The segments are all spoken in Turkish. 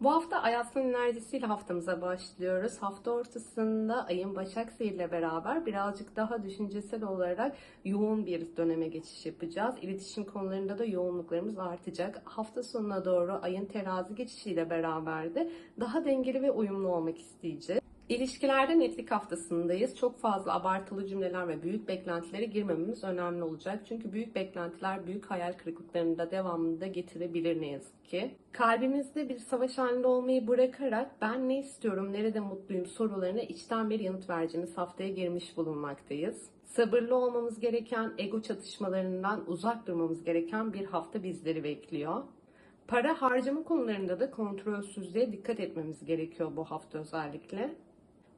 Bu hafta Ay Aslan enerjisiyle haftamıza başlıyoruz. Hafta ortasında Ay'ın Başak ile beraber birazcık daha düşüncesel olarak yoğun bir döneme geçiş yapacağız. İletişim konularında da yoğunluklarımız artacak. Hafta sonuna doğru Ay'ın terazi geçişiyle beraber de daha dengeli ve uyumlu olmak isteyeceğiz. İlişkilerde netlik haftasındayız. Çok fazla abartılı cümleler ve büyük beklentilere girmememiz önemli olacak. Çünkü büyük beklentiler büyük hayal kırıklıklarını da devamında getirebilir ne yazık ki. Kalbimizde bir savaş halinde olmayı bırakarak ben ne istiyorum, nerede mutluyum sorularına içten bir yanıt vereceğimiz haftaya girmiş bulunmaktayız. Sabırlı olmamız gereken, ego çatışmalarından uzak durmamız gereken bir hafta bizleri bekliyor. Para harcama konularında da kontrolsüzlüğe dikkat etmemiz gerekiyor bu hafta özellikle.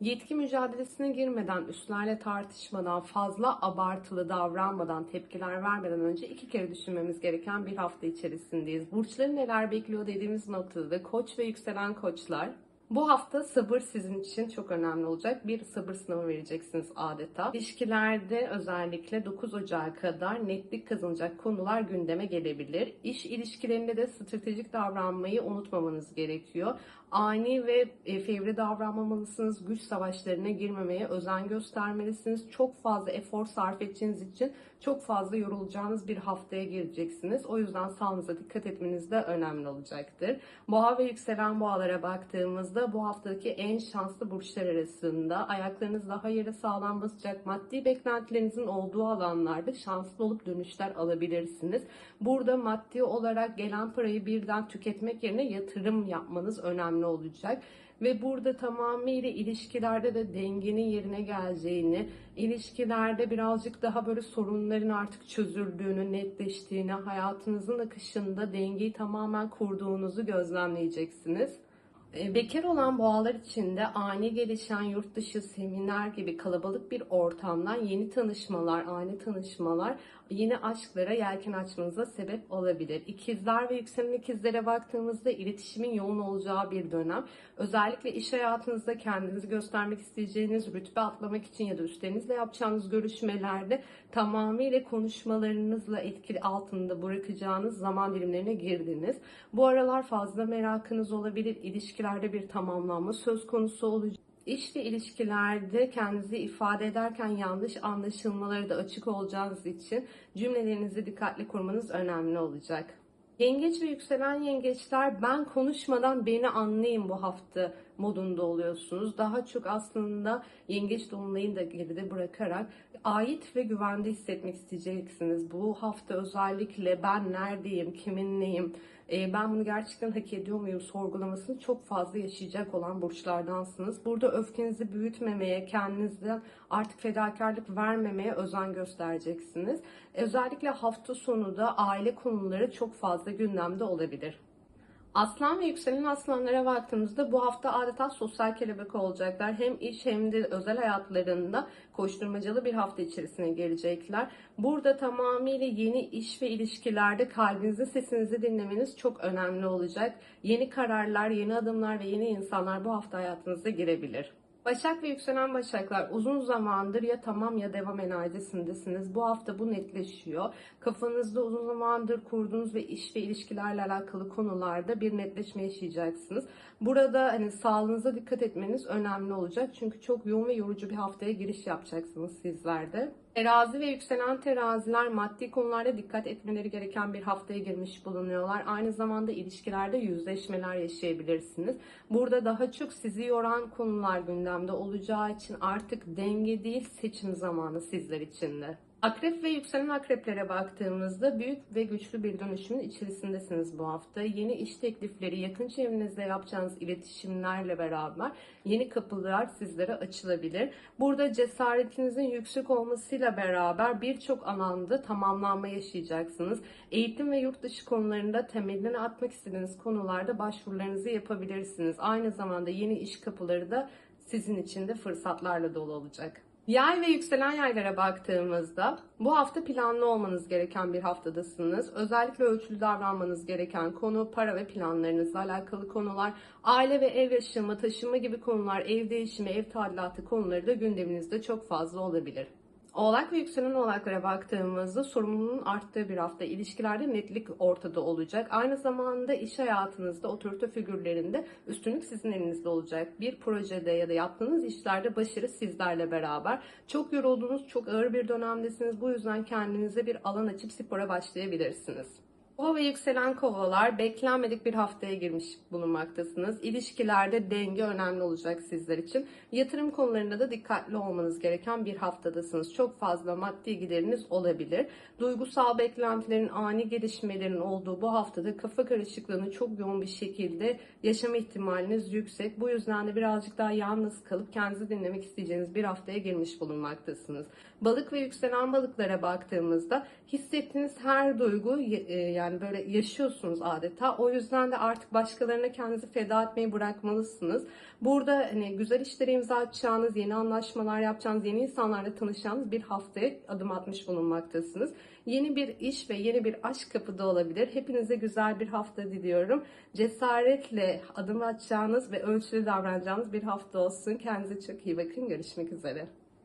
Yetki mücadelesine girmeden, üstlerle tartışmadan, fazla abartılı davranmadan, tepkiler vermeden önce iki kere düşünmemiz gereken bir hafta içerisindeyiz. Burçları neler bekliyor dediğimiz noktada da koç ve yükselen koçlar bu hafta sabır sizin için çok önemli olacak. Bir sabır sınavı vereceksiniz adeta. İlişkilerde özellikle 9 Ocağı kadar netlik kazanacak konular gündeme gelebilir. İş ilişkilerinde de stratejik davranmayı unutmamanız gerekiyor. Ani ve e, fevri davranmamalısınız. Güç savaşlarına girmemeye özen göstermelisiniz. Çok fazla efor sarf edeceğiniz için çok fazla yorulacağınız bir haftaya gireceksiniz. O yüzden sağlığınıza dikkat etmeniz de önemli olacaktır. Boğa ve yükselen boğalara baktığımızda bu haftaki en şanslı burçlar arasında ayaklarınız daha yere sağlam basacak maddi beklentilerinizin olduğu alanlarda şanslı olup dönüşler alabilirsiniz. Burada maddi olarak gelen parayı birden tüketmek yerine yatırım yapmanız önemli olacak ve burada tamamıyla ilişkilerde de dengenin yerine geleceğini, ilişkilerde birazcık daha böyle sorunların artık çözüldüğünü, netleştiğini, hayatınızın akışında dengeyi tamamen kurduğunuzu gözlemleyeceksiniz. E, Bekar olan boğalar için de ani gelişen yurt dışı seminer gibi kalabalık bir ortamdan yeni tanışmalar, ani tanışmalar, yeni aşklara yelken açmanıza sebep olabilir. İkizler ve yükselen ikizlere baktığımızda iletişimin yoğun olacağı bir dönem. Özellikle iş hayatınızda kendinizi göstermek isteyeceğiniz, rütbe atlamak için ya da üstlerinizle yapacağınız görüşmelerde tamamıyla konuşmalarınızla etkili altında bırakacağınız zaman dilimlerine girdiniz. Bu aralar fazla merakınız olabilir, ilişkilerde bir tamamlanma söz konusu olacak. İş ve ilişkilerde kendinizi ifade ederken yanlış anlaşılmaları da açık olacağınız için cümlelerinizi dikkatli kurmanız önemli olacak. Yengeç ve yükselen yengeçler ben konuşmadan beni anlayın bu hafta modunda oluyorsunuz. Daha çok aslında yengeç dolunayını da geride bırakarak ait ve güvende hissetmek isteyeceksiniz. Bu hafta özellikle ben neredeyim, kiminleyim, ben bunu gerçekten hak ediyor muyum sorgulamasını çok fazla yaşayacak olan burçlardansınız. Burada öfkenizi büyütmemeye, kendinizden artık fedakarlık vermemeye özen göstereceksiniz. Özellikle hafta sonu da aile konuları çok fazla gündemde olabilir. Aslan ve yükselen aslanlara baktığımızda bu hafta adeta sosyal kelebek olacaklar. Hem iş hem de özel hayatlarında koşturmacalı bir hafta içerisine gelecekler. Burada tamamıyla yeni iş ve ilişkilerde kalbinizin sesinizi dinlemeniz çok önemli olacak. Yeni kararlar, yeni adımlar ve yeni insanlar bu hafta hayatınıza girebilir. Başak ve yükselen başaklar uzun zamandır ya tamam ya devam enerjisindesiniz. Bu hafta bu netleşiyor. Kafanızda uzun zamandır kurduğunuz ve iş ve ilişkilerle alakalı konularda bir netleşme yaşayacaksınız. Burada hani sağlığınıza dikkat etmeniz önemli olacak. Çünkü çok yoğun ve yorucu bir haftaya giriş yapacaksınız sizler de. Terazi ve yükselen teraziler maddi konularda dikkat etmeleri gereken bir haftaya girmiş bulunuyorlar. Aynı zamanda ilişkilerde yüzleşmeler yaşayabilirsiniz. Burada daha çok sizi yoran konular gündemde olacağı için artık denge değil seçim zamanı sizler için de. Akrep ve yükselen akreplere baktığımızda büyük ve güçlü bir dönüşümün içerisindesiniz bu hafta. Yeni iş teklifleri, yakın çevrenizde yapacağınız iletişimlerle beraber yeni kapılar sizlere açılabilir. Burada cesaretinizin yüksek olmasıyla beraber birçok alanda tamamlanma yaşayacaksınız. Eğitim ve yurt dışı konularında temelini atmak istediğiniz konularda başvurularınızı yapabilirsiniz. Aynı zamanda yeni iş kapıları da sizin için de fırsatlarla dolu olacak. Yay ve yükselen yaylara baktığımızda bu hafta planlı olmanız gereken bir haftadasınız. Özellikle ölçülü davranmanız gereken konu para ve planlarınızla alakalı konular, aile ve ev yaşamı, taşınma gibi konular, ev değişimi, ev tadilatı konuları da gündeminizde çok fazla olabilir. Oğlak ve yükselen oğlaklara baktığımızda sorumluluğun arttığı bir hafta ilişkilerde netlik ortada olacak. Aynı zamanda iş hayatınızda otorite figürlerinde üstünlük sizin elinizde olacak. Bir projede ya da yaptığınız işlerde başarı sizlerle beraber. Çok yorulduğunuz, çok ağır bir dönemdesiniz. Bu yüzden kendinize bir alan açıp spora başlayabilirsiniz. Kova ve yükselen kovalar beklenmedik bir haftaya girmiş bulunmaktasınız. İlişkilerde denge önemli olacak sizler için. Yatırım konularında da dikkatli olmanız gereken bir haftadasınız. Çok fazla maddi gideriniz olabilir. Duygusal beklentilerin ani gelişmelerin olduğu bu haftada kafa karışıklığını çok yoğun bir şekilde yaşama ihtimaliniz yüksek. Bu yüzden de birazcık daha yalnız kalıp kendinizi dinlemek isteyeceğiniz bir haftaya girmiş bulunmaktasınız. Balık ve yükselen balıklara baktığımızda hissettiğiniz her duygu e, yani böyle yaşıyorsunuz adeta. O yüzden de artık başkalarına kendinizi feda etmeyi bırakmalısınız. Burada hani güzel işlere imza atacağınız, yeni anlaşmalar yapacağınız, yeni insanlarla tanışacağınız bir haftaya adım atmış bulunmaktasınız. Yeni bir iş ve yeni bir aşk kapıda olabilir. Hepinize güzel bir hafta diliyorum. Cesaretle adım atacağınız ve ölçülü davranacağınız bir hafta olsun. Kendinize çok iyi bakın. Görüşmek üzere.